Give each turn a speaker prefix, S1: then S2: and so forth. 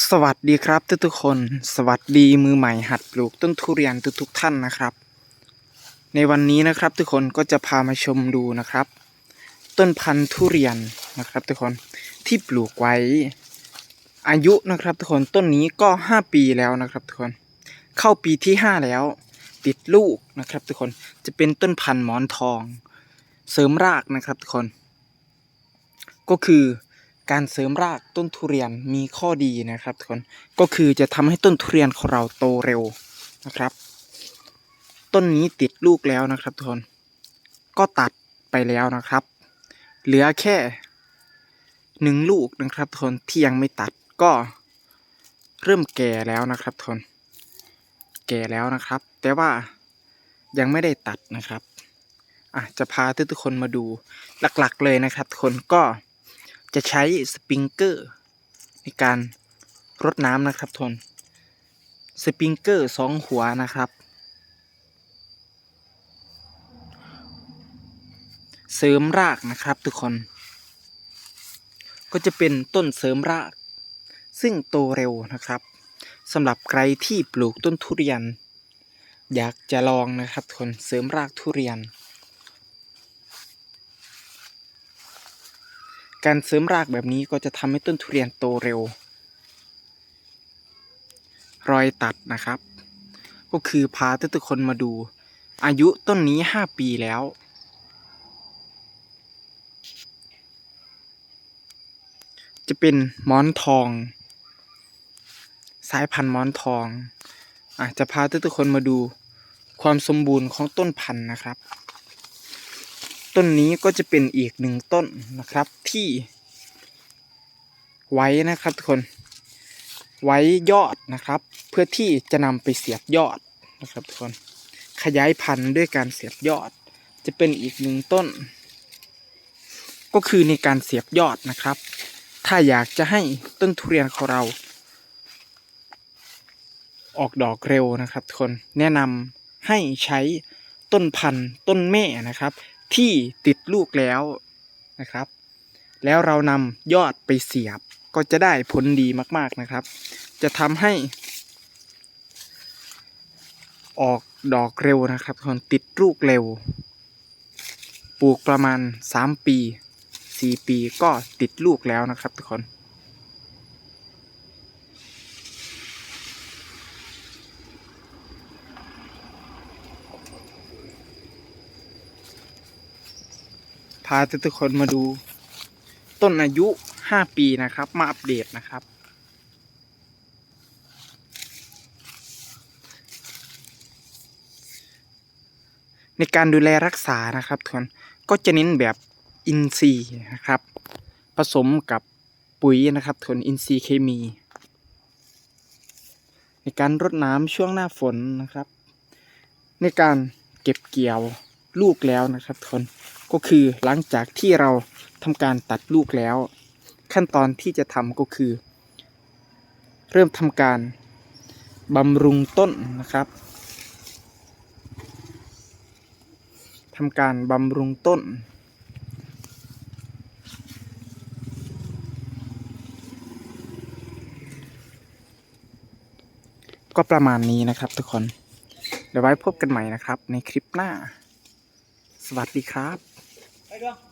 S1: สวัสดีครับทุกทุกๆคน สวัสดีมือใหม่หัดปลูกต้นทุเรียนทุกทุกๆท่านนะครับ ในวันนี้นะครับทุกคนก็จะพามาชมดูนะครับ ต้นพันธุ์ทุเรียนนะครับทุกคนที่ปลูกไว้ อายุนะครับทุกคนต้นนี้ก็ห้าปีแล้วนะครับทุกคน เข้าปีที่ห้าแล้ว ติดลูกนะครับทุกคนจะเป็นต้นพันธุ์หมอนทอง เสริมรากนะครับทุกคน ก็คือ การเสริมรากต้นทุเรียนมีข้อดีนะครับทุกคนก็คือจะทำให้ต้นทุเรียนของเราโตเร็วนะครับ ต้นนี้ติดลูกแล้วนะครับทุกคนก็ตัดไปแล้วนะครับ เหลือแค่หนึ่งลูกนะครับทุกคนที่ยังไม่ตัดก็เริ่มแก่แล้วนะครับทุกคนแก่แล้วนะครับ แต่ว่ายังไม่ได้ตัดนะครับอะจะพาทุกๆคนมาดูหลักๆเลยนะครับทุกคนก็ จะใช้สปริงเกอร์ในการรดน้ำนะครับทนสปริงเกอร์สองหัวนะครับ เสริมรากนะครับทุกคน ก็จะเป็นต้นเสริมราก ซึ่งโตเร็วนะครับสำหรับใครที่ปลูกต้นทุเรียน อยากจะลองนะครับทุกคนเสริมรากทุเรียน การเสริมรากแบบนี้ก็จะทำให้ต้นทุเรียนโตเร็ว รอยตัดนะครับ ก็คือพาทุกๆคนมาดู อายุต้นนี้ห้าปีแล้ว จะเป็นมอนทอง สายพันธุ์มอนทองอะจะพาทุกๆคนมาดูความสมบูรณ์ของต้นพันธุ์นะครับ ต้นนี้ก็จะเป็นอีกหนึ่งต้นนะครับที่ ไว้นะครับทุกคน ไว้ยอดนะครับ เพื่อที่จะนำไปเสียบยอดนะครับทุกคนขยายพันธุ์ด้วยการเสียบยอด จะเป็นอีกหนึ่งต้น ก็คือในการเสียบยอดนะครับ ถ้าอยากจะให้ต้นทุเรียนของเรา ออกดอกเร็วนะครับทุกคนแนะนำให้ใช้ต้นพันธุ์ต้นแม่นะครับ ที่ติดลูกแล้วนะครับ แล้วเรานำยอดไปเสียบก็จะได้ผลดีมาก ๆนะครับ จะทำให้ ออกดอกเร็วนะครับทุกคนติดลูกเร็ว ปลูกประมาณ 3 ปี 4 ปีก็ติดลูกแล้วนะครับทุกคนาทุกคนมาดู ต้นอายุ5ปีนะครับ มาอัปเดตนะครับ ในการดูแลรักษานะครับทุกคนก็จะเน้นแบบอินทรีนะครับ ผสมกับปุ๋ยนะครับทุนอินทรีเคมี ในการรดน้ำช่วงหน้าฝนนะครับ ในการเก็บเกี่ยวลูกแล้วนะครับทุน ก็คือหลังจากที่เราทำการตัดลูกแล้ว ขั้นตอนที่จะทำก็คือ เริ่มทำการบำรุงต้นนะครับทำการบำรุงต้นก็ประมาณนี้นะครับทุกคน เดี๋ยวไว้พบกันใหม่นะครับในคลิปหน้า สวัสดีครับ
S2: ไปเรื่อง